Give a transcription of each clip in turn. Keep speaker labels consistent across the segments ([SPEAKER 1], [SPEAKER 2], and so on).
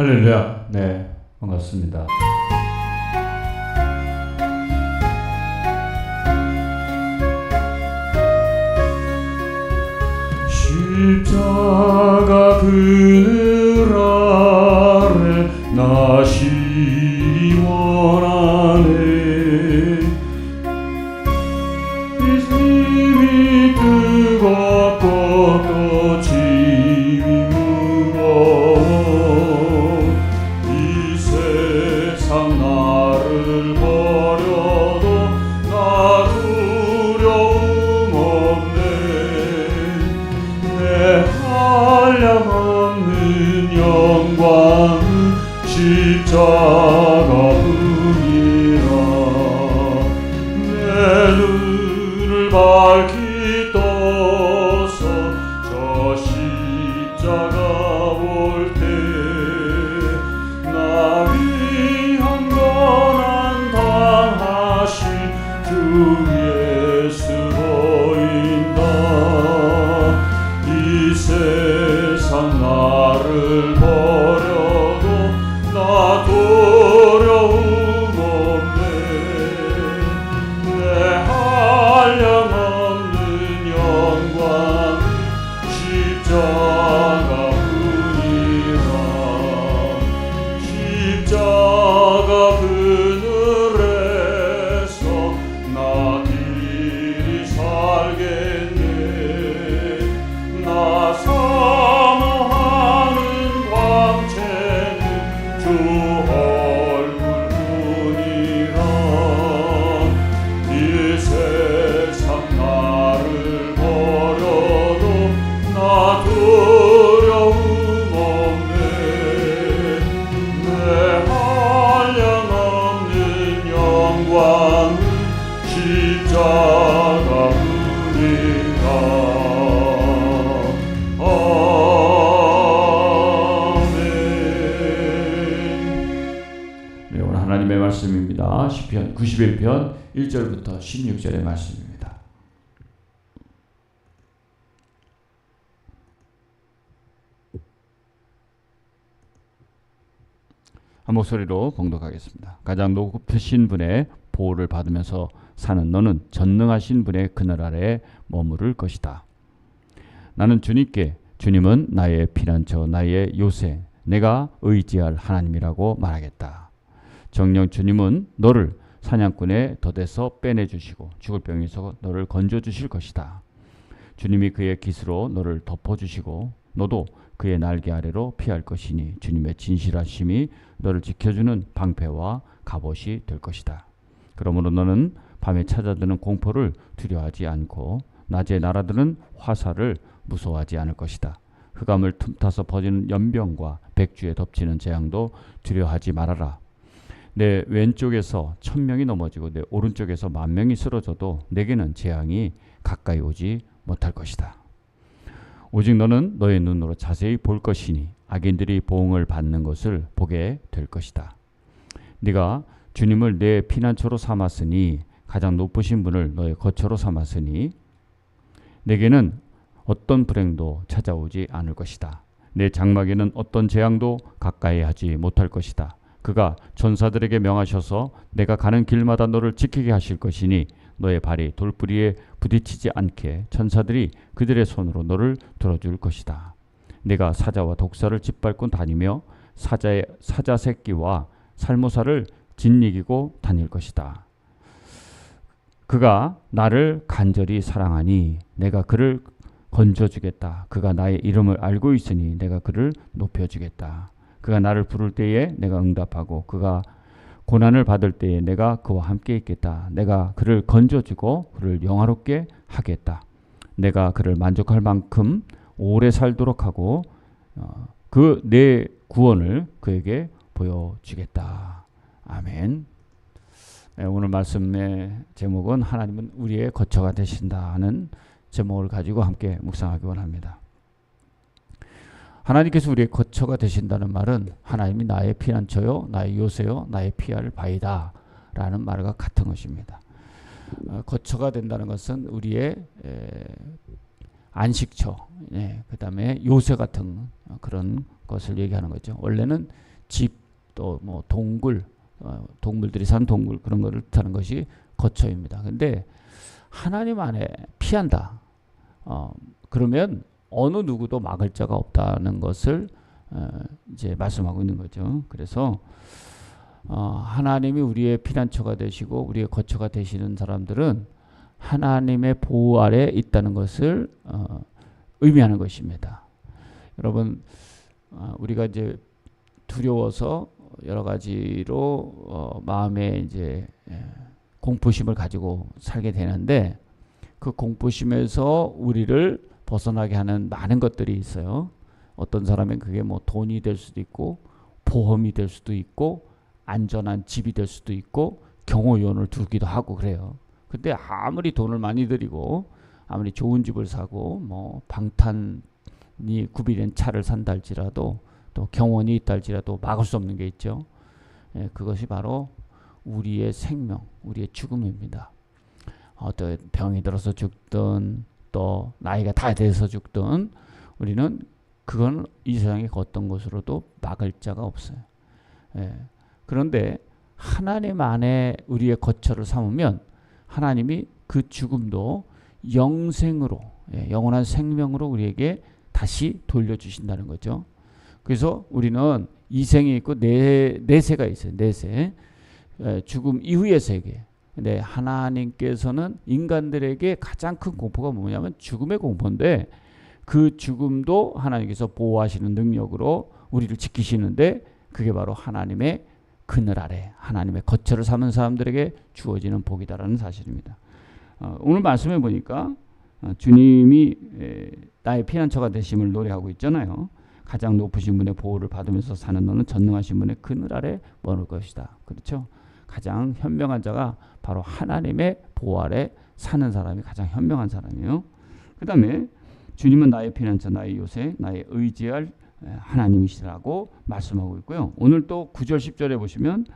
[SPEAKER 1] 할렐루야. 네, 반갑습니다. 십자가 그 네. 시편 91편 1절부터 16절의 말씀입니다. 한 목소리로 봉독하겠습니다. 가장 높으신 분의 보호를 받으면서 사는 너는 전능하신 분의 그늘 아래 머무를 것이다. 나는 주님께 주님은 나의 피난처 나의 요새 내가 의지할 하나님이라고 말하겠다. 정령 주님은 너를 사냥꾼의 덫에서 빼내 주시고 죽을 병에서 너를 건져 주실 것이다. 주님이 그의 깃으로 너를 덮어 주시고 너도 그의 날개 아래로 피할 것이니 주님의 진실하심이 너를 지켜주는 방패와 갑옷이 될 것이다. 그러므로 너는 밤에 찾아드는 공포를 두려워하지 않고 낮에 날아드는 화살을 무서워하지 않을 것이다. 흑암을 틈타서 퍼지는 연병과 백주에 덮치는 재앙도 두려워하지 말아라. 내 왼쪽에서 천 명이 넘어지고 내 오른쪽에서 만 명이 쓰러져도 내게는 재앙이 가까이 오지 못할 것이다. 오직 너는 너의 눈으로 자세히 볼 것이니 악인들이 보응을 받는 것을 보게 될 것이다. 네가 주님을 내 피난처로 삼았으니 가장 높으신 분을 너의 거처로 삼았으니 내게는 어떤 불행도 찾아오지 않을 것이다. 내 장막에는 어떤 재앙도 가까이 하지 못할 것이다. 그가 전사들에게 명하셔서 내가 가는 길마다 너를 지키게 하실 것이니 너의 발이 돌부리에 부딪히지 않게 천사들이 그들의 손으로 너를 들어줄 것이다. 내가 사자와 독사를 짓밟고 다니며 사자의 사자 새끼와 살모사를 짓이기고 다닐 것이다. 그가 나를 간절히 사랑하니 내가 그를 건져주겠다. 그가 나의 이름을 알고 있으니 내가 그를 높여주겠다. 그가 나를 부를 때에 내가 응답하고 그가 고난을 받을 때에 내가 그와 함께 있겠다. 내가 그를 건져주고 그를 영화롭게 하겠다. 내가 그를 만족할 만큼 오래 살도록 하고 어, 그내 구원을 그에게 보여주겠다. 아멘. 네, 오늘 말씀의 제목은 하나님은 우리의 거처가 되신다 하는 제목을 가지고 함께 묵상하기 원합니다. 하나님께서 우리의 거처가 되신다는 말은 하나님이 나의 피난처요, 나의 요새요, 나의 피할 바이다 라는 말과 같은 것입니다. 어, 거처가 된다는 것은 우리의 에, 안식처, 예, 그 다음에 요새 같은 그런 것을 얘기하는 거죠. 원래는 집 또 뭐 동굴 어, 동물들이 산 동굴 그런 거를 뜻하는 것이 거처입니다. 근데 하나님 안에 피한다. 어, 그러면 어느 누구도 막을 자가 없다는 것을 어, 이제 말씀하고 있는 거죠. 그래서 어, 하나님이 우리의 피난처가 되시고 우리의 거처가 되시는 사람들은 하나님의 보호 아래 있다는 것을 어, 의미하는 것입니다. 여러분 어, 우리가 이제 두려워서 여러 가지로 어, 마음에 이제 예, 공포심을 가지고 살게 되는데 그 공포심에서 우리를 벗어나게 하는 많은 것들이 있어요. 어떤 사람은 그게 뭐 돈이 될 수도 있고 보험이 될 수도 있고 안전한 집이 될 수도 있고 경호원을 두기도 하고 그래요. 근데 아무리 돈을 많이 들이고 아무리 좋은 집을 사고 뭐 방탄이 구비된 차를 산다 할지라도 또 경원이 있다 할지라도 막을 수 없는 게 있죠. 예, 그것이 바로 우리의 생명, 우리의 죽음입니다. 어떤 병이 들어서 죽든 또 나이가 다 돼서 죽든 우리는 그건 이 세상의 어떤 것으로도 막을 자가 없어요. 예. 그런데 하나님 안에 우리의 거처를 삼으면 하나님이 그 죽음도 영생으로 예, 영원한 생명으로 우리에게 다시 돌려주신다는 거죠. 그래서 우리는 이 생이 있고 네, 내세가 있어요. 내세. 예, 죽음 이후의 세계. 근데 하나님께서는 인간들에게 가장 큰 공포가 뭐냐면 죽음의 공포인데 그 죽음도 하나님께서 보호하시는 능력으로 우리를 지키시는데 그게 바로 하나님의 그늘 아래 하나님의 거처를 삼은 사람들에게 주어지는 복이다라는 사실입니다. 어, 오늘 말씀해 보니까 어, 주님이 에, 나의 피난처가 되심을 노래하고 있잖아요. 가장 높으신 분의 보호를 받으면서 사는 너는 전능하신 분의 그늘 아래 머물 것이다. 그렇죠? 가장 현명한 자가 바로 하나님의 보호 아래 사는 사람이 가장 현명한 사람이에요. 그 다음에 주님은 나의 피난처, 나의 요새, 나의 의지할 하나님이시라고 말씀하고 있고요. 오늘 또 9절 10절에 보시면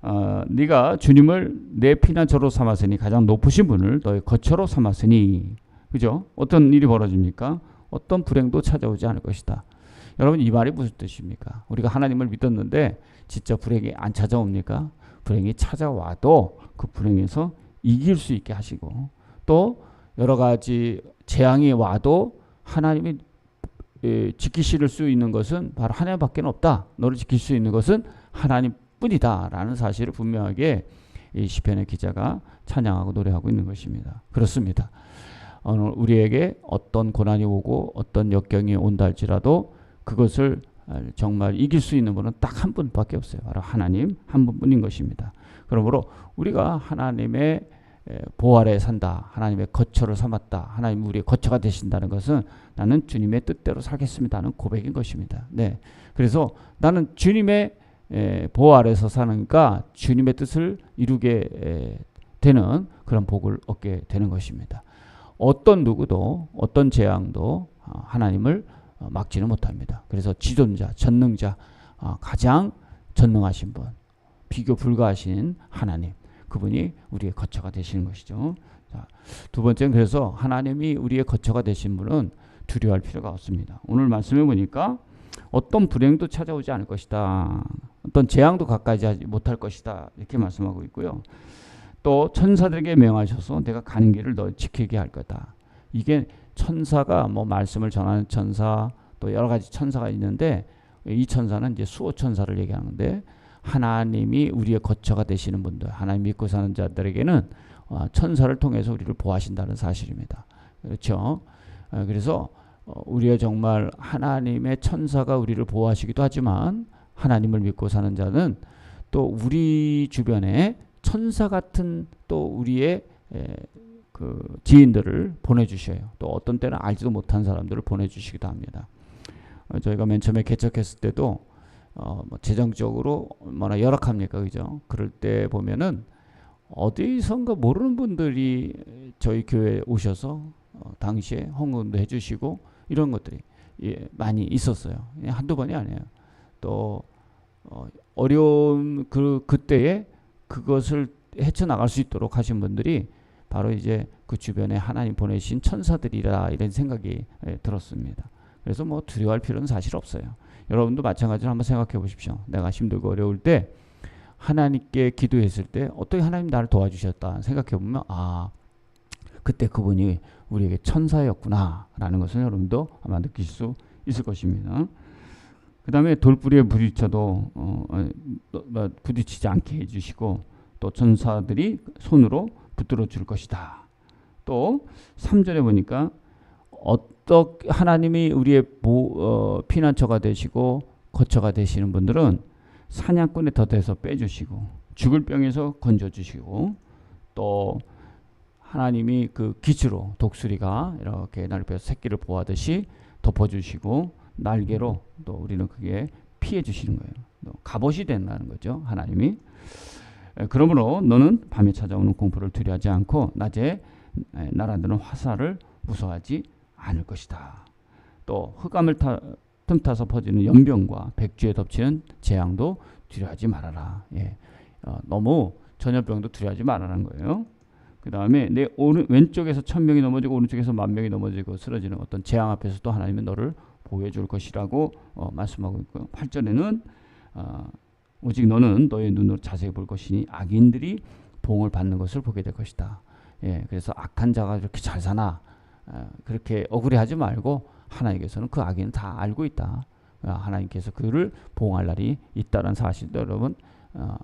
[SPEAKER 1] 어, 네가 주님을 내 피난처로 삼았으니 가장 높으신 분을 너의 거처로 삼았으니 그죠? 어떤 일이 벌어집니까? 어떤 불행도 찾아오지 않을 것이다. 여러분 이 말이 무슨 뜻입니까? 우리가 하나님을 믿었는데 진짜 불행이 안 찾아옵니까? 불행이 찾아와도 그 불행에서 이길 수 있게 하시고 또 여러 가지 재앙이 와도 하나님이 예, 지키실 수 있는 것은 바로 하나님밖에 없다. 너를 지킬 수 있는 것은 하나님뿐이다라는 사실을 분명하게 이 시편의 기자가 찬양하고 노래하고 있는 것입니다. 그렇습니다. 오늘 우리에게 어떤 고난이 오고 어떤 역경이 온다 할지라도 그것을 정말 이길 수 있는 분은 딱 한 분밖에 없어요. 바로 하나님 한 분뿐인 것입니다. 그러므로 우리가 하나님의 보호 아래 산다. 하나님의 거처를 삼았다. 하나님 우리의 거처가 되신다는 것은 나는 주님의 뜻대로 살겠습니다는 고백인 것입니다. 네. 그래서 나는 주님의 보호 아래서 사니까 주님의 뜻을 이루게 되는 그런 복을 얻게 되는 것입니다. 어떤 누구도 어떤 재앙도 어, 하나님을 어, 막지는 못합니다. 그래서 지존자, 전능자, 어, 가장 전능하신 분, 비교 불가하신 하나님, 그분이 우리의 거처가 되시는 것이죠. 자, 두 번째는 그래서 하나님이 우리의 거처가 되신 분은 두려워할 필요가 없습니다. 오늘 말씀해 보니까 어떤 불행도 찾아오지 않을 것이다. 어떤 재앙도 가까이 하지 못할 것이다. 이렇게 말씀하고 있고요. 또 천사들에게 명하셔서 내가 가는 길을 너 지키게 할 거다. 이게 천사가 뭐 말씀을 전하는 천사 또 여러 가지 천사가 있는데 이 천사는 이제 수호 천사를 얘기하는데 하나님이 우리의 거처가 되시는 분들, 하나님 믿고 사는 자들에게는 어, 천사를 통해서 우리를 보하신다는 사실입니다. 그렇죠? 어, 그래서 어, 우리가 정말 하나님의 천사가 우리를 보호하시기도 하지만 하나님을 믿고 사는 자는 또 우리 주변에 천사 같은 또 우리의 그 지인들을 보내주셔요. 또 어떤 때는 알지도 못한 사람들을 보내주시기도 합니다. 저희가 맨 처음에 개척했을 때도 어, 뭐 재정적으로 뭐나 열악합니까, 그죠? 그럴 때 보면은 어디선가 모르는 분들이 저희 교회에 오셔서 어, 당시에 헌금도 해주시고 이런 것들이 예, 많이 있었어요. 예, 한두 번이 아니에요. 또 어, 어려운 그 그때에 그것을 헤쳐나갈 수 있도록 하신 분들이 바로 이제 그 주변에 하나님 보내신 천사들이라 이런 생각이 예, 들었습니다. 그래서 뭐 두려워할 필요는 사실 없어요. 여러분도 마찬가지로 한번 생각해 보십시오. 내가 힘들고 어려울 때 하나님께 기도했을 때 어떻게 하나님 나를 도와주셨다 생각해 보면 아 그때 그분이 우리에게 천사였구나라는 것을 여러분도 아마 느끼실 수 있을 것입니다. 그 다음에 돌뿌리에 부딪혀도 어, 어, 뭐 부딪히지 않게 해주시고 또 천사들이 손으로 붙들어 줄 것이다. 또 3절에 보니까 어떻게 하나님이 우리의 보, 어, 피난처가 되시고 거처가 되시는 분들은 사냥꾼의 덫에서 빼주시고 죽을 병에서 건져주시고 또 하나님이 그 기주로 독수리가 이렇게 날벼 새끼를 보하듯이 덮어주시고 날개로 또 우리는 그게 피해 주시는 거예요. 또 갑옷이 된다는 거죠. 하나님이. 그러므로 너는 밤에 찾아오는 공포를 두려워하지 않고 낮에 날아드는 화살을 무서워하지 않을 것이다. 또 흑암을 타, 틈타서 퍼지는 연병과 백주에 덮치는 재앙도 두려워하지 말아라. 예. 어, 너무 전염병도 두려워하지 말라는 거예요. 그 다음에 내 오른 왼쪽에서 천 명이 넘어지고 오른쪽에서 만 명이 넘어지고 쓰러지는 어떤 재앙 앞에서 또 하나님은 너를 보호해 줄 것이라고 어, 말씀하고 있고요. 8절에는 어, 오직 너는 너의 눈으로 자세히 볼 것이니 악인들이 봉을 받는 것을 보게 될 것이다. 예, 그래서 악한 자가 이렇게 잘 사나 어, 그렇게 억울해하지 말고 하나님께서는 그 악인은 다 알고 있다. 어, 하나님께서 그를 보호할 날이 있다는 사실도 여러분 어,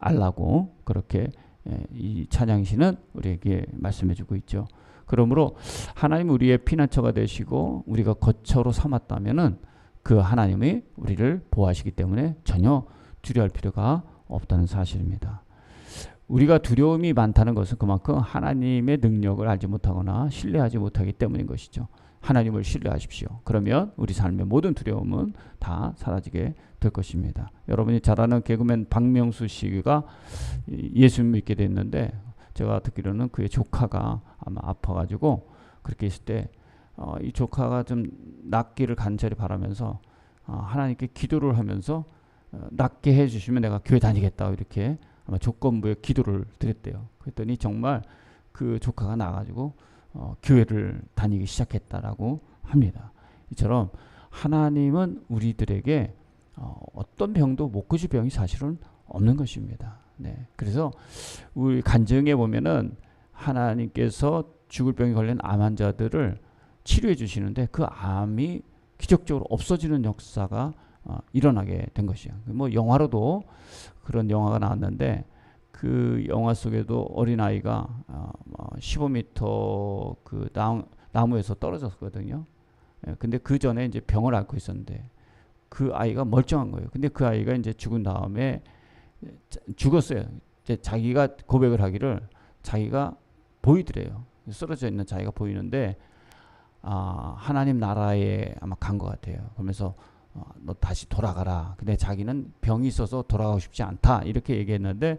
[SPEAKER 1] 알라고 그렇게 예, 이 찬양시는 우리에게 말씀해주고 있죠. 그러므로 하나님 우리의 피난처가 되시고 우리가 거처로 삼았다면은 그 하나님이 우리를 보호하시기 때문에 전혀 두려워할 필요가 없다는 사실입니다. 우리가 두려움이 많다는 것은 그만큼 하나님의 능력을 알지 못하거나 신뢰하지 못하기 때문인 것이죠. 하나님을 신뢰하십시오. 그러면 우리 삶의 모든 두려움은 다 사라지게 될 것입니다. 여러분이 잘 아는 개그맨 박명수 씨가 예수 믿게 됐는데 제가 듣기로는 그의 조카가 아마 아파가지고 그렇게 있을 때이 어, 조카가 좀 낫기를 간절히 바라면서 어, 하나님께 기도를 하면서 어, 낫게 해주시면 내가 교회 다니겠다 이렇게 아마 조건부에 기도를 드렸대요. 그랬더니 정말 그 조카가 나가지고 어, 교회를 다니기 시작했다라고 합니다. 이처럼 하나님은 우리들에게 어, 어떤 병도 못 고칠 병이 사실은 없는 것입니다. 네. 그래서 우리 간증에 보면은 하나님께서 죽을 병에 걸린 암 환자들을 치료해 주시는데 그 암이 기적적으로 없어지는 역사가 어, 일어나게 된 것이에요. 뭐 영화로도 그런 영화가 나왔는데 그 영화 속에도 어린 아이가 어, 15m 뭐그 나무, 에서 떨어졌거든요. 예, 근데 그 전에 이제 병을 앓고 있었는데 그 아이가 멀쩡한 거예요. 근데 그 아이가 이제 죽은 다음에 죽었어요. 이제 자기가 고백을 하기를 자기가 보이더래요. 쓰러져 있는 자기가 보이는데 아, 하나님 나라에 아마 간 것 같아요. 그러면서 어, 너 다시 돌아가라. 근데 자기는 병이 있어서 돌아가고 싶지 않다. 이렇게 얘기했는데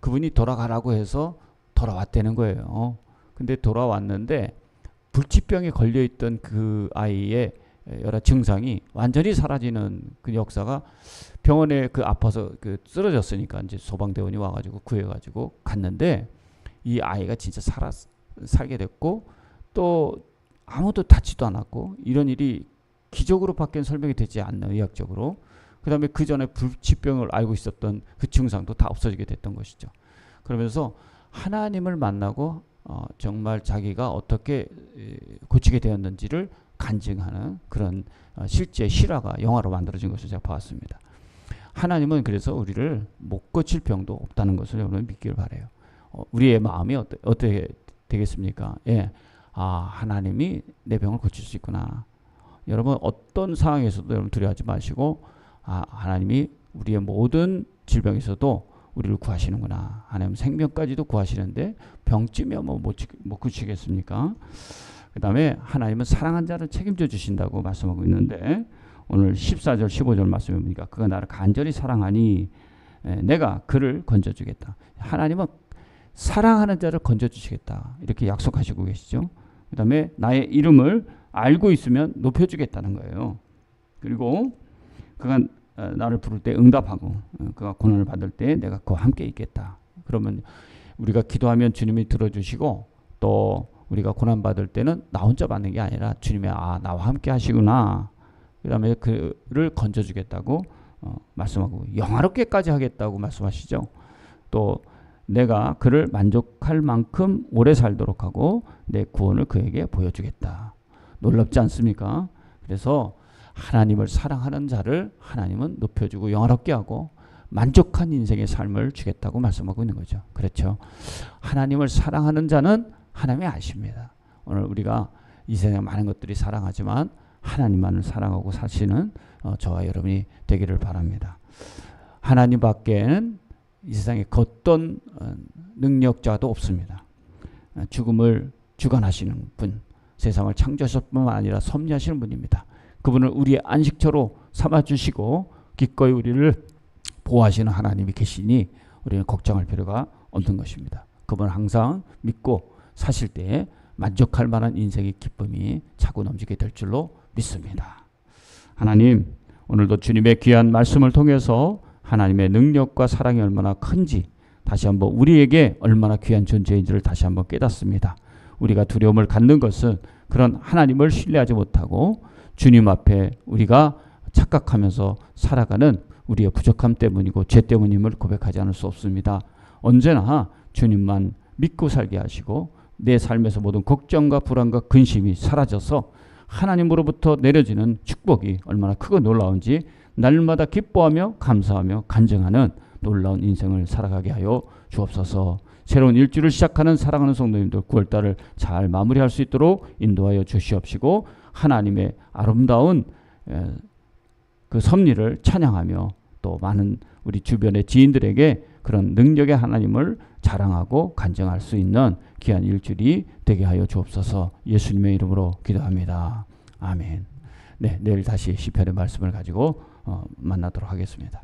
[SPEAKER 1] 그분이 돌아가라고 해서 돌아왔다는 거예요. 근데 돌아왔는데 불치병에 걸려 있던 그 아이의 여러 증상이 완전히 사라지는 그 역사가 병원에 그 아파서 그 쓰러졌으니까 이제 소방대원이 와가지고 구해가지고 갔는데 이 아이가 진짜 살아 살게 됐고 또 아무도 다치도 않았고 이런 일이 기적으로 밖에 설명이 되지 않는 의학적으로 그 다음에 그 전에 불치병을 알고 있었던 그 증상도 다 없어지게 됐던 것이죠. 그러면서 하나님을 만나고 어, 정말 자기가 어떻게 고치게 되었는지를 간증하는 그런 어, 실제 실화가 영화로 만들어진 것을 제가 봤습니다. 하나님은 그래서 우리를 못 고칠 병도 없다는 것을 여러분 믿기를 바래요. 어, 우리의 마음이 어떠, 어떻게 되겠습니까? 예, 아 하나님이 내 병을 고칠 수 있구나. 여러분 어떤 상황에서도 여러분 두려워하지 마시고 아 하나님이 우리의 모든 질병에서도 우리를 구하시는구나. 하나님 생명까지도 구하시는데 병쯤이면 뭐못 못 고치겠습니까? 그 다음에 하나님은 사랑한 자를 책임져 주신다고 말씀하고 있는데 오늘 14절 15절 말씀해 보니까 그가 나를 간절히 사랑하니 내가 그를 건져주겠다. 하나님은 사랑하는 자를 건져주시겠다. 이렇게 약속하시고 계시죠. 그 다음에 나의 이름을 알고 있으면 높여주겠다는 거예요. 그리고 그가 어, 나를 부를 때 응답하고 어, 그가 고난을 받을 때 내가 그와 함께 있겠다. 그러면 우리가 기도하면 주님이 들어주시고 또 우리가 고난 받을 때는 나 혼자 받는 게 아니라 주님이 아 나와 함께 하시구나 그다음에 그를 건져주겠다고 어, 말씀하고 영화롭게까지 하겠다고 말씀하시죠. 또 내가 그를 만족할 만큼 오래 살도록 하고 내 구원을 그에게 보여주겠다. 놀랍지 않습니까? 그래서 하나님을 사랑하는 자를 하나님은 높여주고 영화롭게 하고 만족한 인생의 삶을 주겠다고 말씀하고 있는 거죠. 그렇죠. 하나님을 사랑하는 자는 하나님이 아십니다. 오늘 우리가 이 세상에 많은 것들이 사랑하지만 하나님만을 사랑하고 사시는 어, 저와 여러분이 되기를 바랍니다. 하나님 밖에는 이 세상에 걷던 어, 능력자도 없습니다. 어, 죽음을 주관하시는 분, 세상을 창조하셨뿐만 아니라 섭리하시는 분입니다. 그분을 우리의 안식처로 삼아 주시고 기꺼이 우리를 보호하시는 하나님이 계시니 우리는 걱정할 필요가 없는 것입니다. 그분 항상 믿고 사실 때에 만족할 만한 인생의 기쁨이 차고 넘치게 될 줄로 믿습니다. 하나님, 오늘도 주님의 귀한 말씀을 통해서 하나님의 능력과 사랑이 얼마나 큰지 다시 한번 우리에게 얼마나 귀한 존재인지를 다시 한번 깨닫습니다. 우리가 두려움을 갖는 것은 그런 하나님을 신뢰하지 못하고 주님 앞에 우리가 착각하면서 살아가는 우리의 부족함 때문이고 죄 때문임을 고백하지 않을 수 없습니다. 언제나 주님만 믿고 살게 하시고 내 삶에서 모든 걱정과 불안과 근심이 사라져서 하나님으로부터 내려지는 축복이 얼마나 크고 놀라운지 날마다 기뻐하며 감사하며 간증하는 놀라운 인생을 살아가게 하여 주옵소서. 새로운 일주를 시작하는 사랑하는 성도님들 9월달을 잘 마무리할 수 있도록 인도하여 주시옵시고 하나님의 아름다운 그 섭리를 찬양하며 또 많은 우리 주변의 지인들에게 그런 능력의 하나님을 자랑하고 간증할 수 있는 귀한 일주일이 되게 하여 주옵소서 예수님의 이름으로 기도합니다. 아멘. 네, 내일 다시 시편의 말씀을 가지고 어, 만나도록 하겠습니다.